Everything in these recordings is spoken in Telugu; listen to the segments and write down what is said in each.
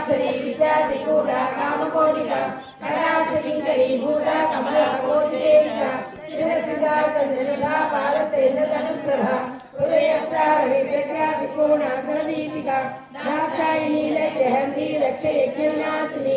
కటాక్షరి విద్యా త్రికూట కామకోటిక. కటాక్షకింకరీ భూత కమల కోశేవిక శిరసిగా చంద్రనిభా పాలసేంద్రధనుప్రభ హృదయస్థారవి ప్రజ్ఞా త్రికోణ దీపిక దాక్షాయిని దహంతి దక్ష యజ్ఞ వినాశిని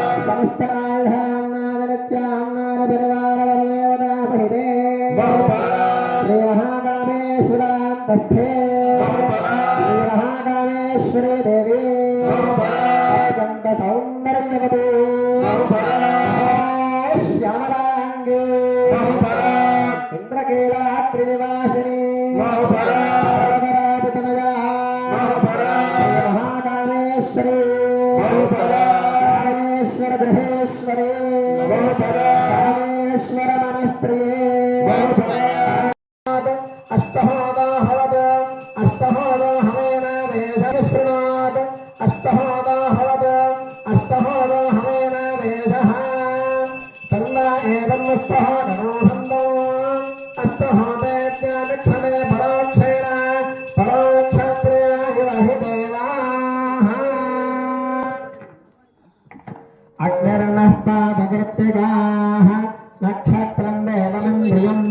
శ్రీమహాకామేశ్వరాంతస్థే బహుపరా దేవి బహుపరా శ్యామలాంగే ఇంద్రకీలాత్రినివాసిని బహుపరా బహుపరా కామేశ్వర గృహేశ్వరి బహుపరా కామేశ్వర మనఃప్రియే బహుపరా అష్టహోదాహవత అష్టహోదాహవేన వేషశృణాత్ అష్టహోదాహవత అష్టహోదాహవేన వేషః తన్న అగ్నిర్నః పాదకృత్తికాः నక్షత్రం దేవమింద్రియం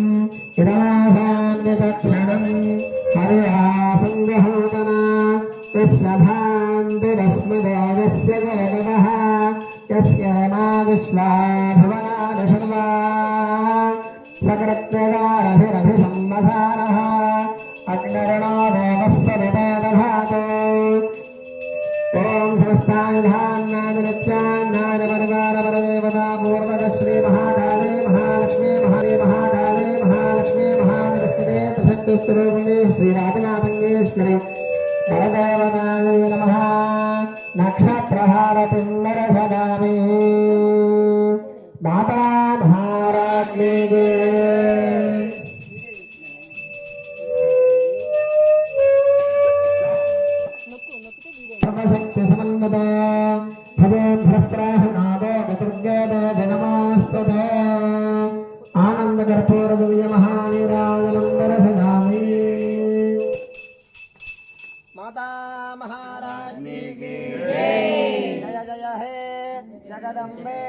ఇదాసాన్యదక్షిణం హరియాసంగహోదన యస్య భాంతిరస్మదేయస్య దేవः యస్య మా విశ్వా భువనాని సర్వా సకృత్యగారభిరభిసంవసారः అగ్నిర్ణో దేవస్య విదేదధాతు శ్రీమూర్తిస్వరూపిణి శ్రీనాథనాథంగే శ్రీ పరదేవనాయ నమ. నక్షత్రహారతి నరసదామి మాతా భారాగ్ని సర్వశక్తి సమన్వద భవో భ్రస్త్రాహ నాదో విదుర్గేద వినమాస్తద जय। जय हे। जगदम्बे।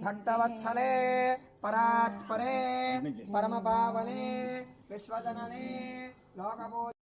भक्तवत्सले। परात्परे। परमपावने। विश्वजनने। लोकपो